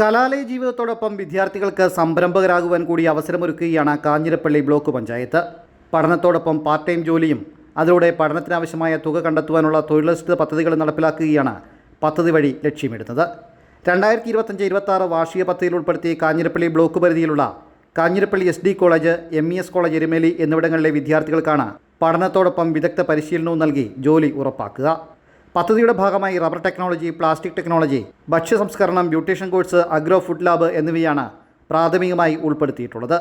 കലാലയ ജീവിതത്തോടൊപ്പം വിദ്യാർത്ഥികൾക്ക് സംരംഭകരാകുവാൻ കൂടി അവസരമൊരുക്കുകയാണ് കാഞ്ഞിരപ്പള്ളി ബ്ലോക്ക് പഞ്ചായത്ത്. പഠനത്തോടൊപ്പം പാർട്ട് ടൈം ജോലിയും അതിലൂടെ പഠനത്തിനാവശ്യമായ തുക കണ്ടെത്തുവാനുള്ള തൊഴിലധിഷ്ഠിത പദ്ധതികൾ നടപ്പിലാക്കുകയാണ് പദ്ധതി വഴി ലക്ഷ്യമിടുന്നത്. രണ്ടായിരത്തി ഇരുപത്തഞ്ച് ഇരുപത്താറ് വാർഷിക പദ്ധതിയിൽ ഉൾപ്പെടുത്തി കാഞ്ഞിരപ്പള്ളി ബ്ലോക്ക് പരിധിയിലുള്ള Kanjirappally S D college M E S college Erumeli എന്നിവിടങ്ങളിലെ വിദ്യാർത്ഥികൾക്കാണ് പഠനത്തോടൊപ്പം വിദഗ്ധ പരിശീലനവും നൽകി ജോലി ഉറപ്പാക്കുക. പദ്ധതിയുടെ ഭാഗമായി റബ്ബർ ടെക്നോളജി പ്ലാസ്റ്റിക് ടെക്നോളജി ഭക്ഷ്യ സംസ്കരണം beautician course agro food lab എന്നിവയാണ് പ്രാഥമികമായി ഉൾപ്പെടുത്തിയിട്ടുള്ളത്.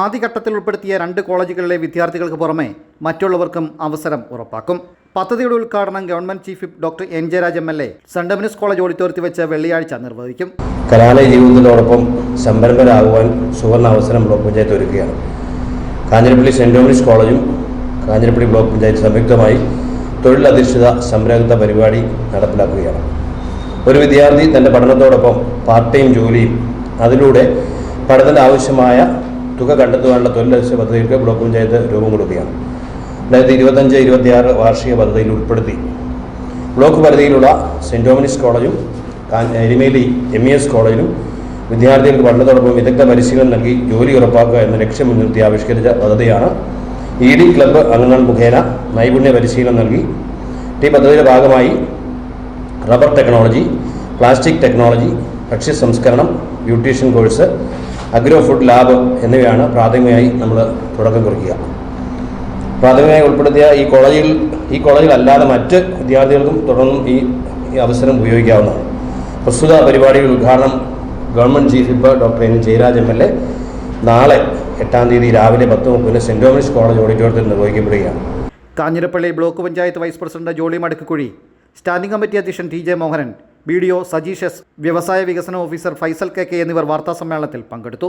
ആദ്യഘട്ടത്തിൽ ഉൾപ്പെടുത്തിയ രണ്ട് കോളേജുകളിലെ വിദ്യാർത്ഥികൾക്ക് പുറമെ മറ്റുള്ളവർക്കും അവസരം ഉറപ്പാക്കും. പദ്ധതിയുടെ ഉദ്ഘാടനം government chief doctor N Jayaraj M L A saint Dominic's college ഓഡിറ്റോറിയത്തിൽ വെച്ച് വെള്ളിയാഴ്ച നിർവഹിക്കും. കലാലയ ജീവിതത്തോടൊപ്പം സംരംഭരാകുവാൻ സുവർണ അവസരം ബ്ലോക്ക് പഞ്ചായത്ത് ഒരുക്കുകയാണ്. കാഞ്ഞിരപ്പള്ളി സെന്റ് ഡോമിനിസ് കോളേജും കാഞ്ഞിരപ്പള്ളി ബ്ലോക്ക് പഞ്ചായത്ത് സംയുക്തമായി തൊഴിലധിഷ്ഠിത സംരംഭക പരിപാടി നടപ്പിലാക്കുകയാണ്. ഒരു വിദ്യാർത്ഥി തന്റെ പഠനത്തോടൊപ്പം പാർട്ട് ടൈം ജോലിയും അതിലൂടെ പഠനത്തിന് ആവശ്യമായ തുക കണ്ടെത്തുവാനുള്ള തൊഴിലധിഷ്ഠിത പദ്ധതികൾക്ക് ബ്ലോക്ക് പഞ്ചായത്ത് രൂപം കൊടുക്കുകയാണ്. രണ്ടായിരത്തി ഇരുപത്തഞ്ച് ഇരുപത്തിയാറ് വാർഷിക പദ്ധതിയിൽ ഉൾപ്പെടുത്തി. ബ്ലോക്ക് പരിധിയിലുള്ള സെന്റ് ഡോമിനിസ് കോളേജും എരുമേലി എം ഇ എസ് കോളേജിലും വിദ്യാർത്ഥികൾക്ക് പഠനത്തോടൊപ്പം വിദഗ്ധ പരിശീലനം നൽകി ജോലി ഉറപ്പാക്കുക എന്ന ലക്ഷ്യം മുൻനിർത്തി ആവിഷ്കരിച്ച പദ്ധതിയാണ് ഇ ഡി ക്ലബ്ബ് അംഗങ്ങൾ മുഖേന നൈപുണ്യ പരിശീലനം നൽകി. ഈ പദ്ധതിയുടെ ഭാഗമായി റബ്ബർ ടെക്നോളജി പ്ലാസ്റ്റിക് ടെക്നോളജി ഭക്ഷ്യ സംസ്കരണം nutrition course agro food lab എന്നിവയാണ് പ്രാഥമികമായി നമ്മൾ തുടക്കം കുറിക്കുക. പ്രാഥമികമായി ഉൾപ്പെടുത്തിയ ഈ കോളേജിൽ ഈ കോളേജിൽ അല്ലാതെ മറ്റ് വിദ്യാർത്ഥികൾക്കും തുടർന്നും ഈ ഈ അവസരം ഉപയോഗിക്കാവുന്നതാണ്. പ്രസ്തുത പരിപാടിയുടെ ഉദ്ഘാടനം government chief whip doctor N Jayaraj M L A നാളെ എട്ടാം തീയതി രാവിലെ പത്ത് മുപ്പതിന് സെന്റ് തോമസ് കോളേജ് ഓഡിറ്റോറിയത്തിൽ നിർവഹിക്കപ്പെടുകയാണ്. Kanjirappally block panchayat vice president Jolly Madakkukuzhi standing committee അധ്യക്ഷൻ T J Mohanan B D O Sajeesh S വ്യവസായ വികസന ഓഫീസർ ഫൈസൽ കെ കെ എന്നിവർ വാർത്താ സമ്മേളനത്തിൽ പങ്കെടുത്തു.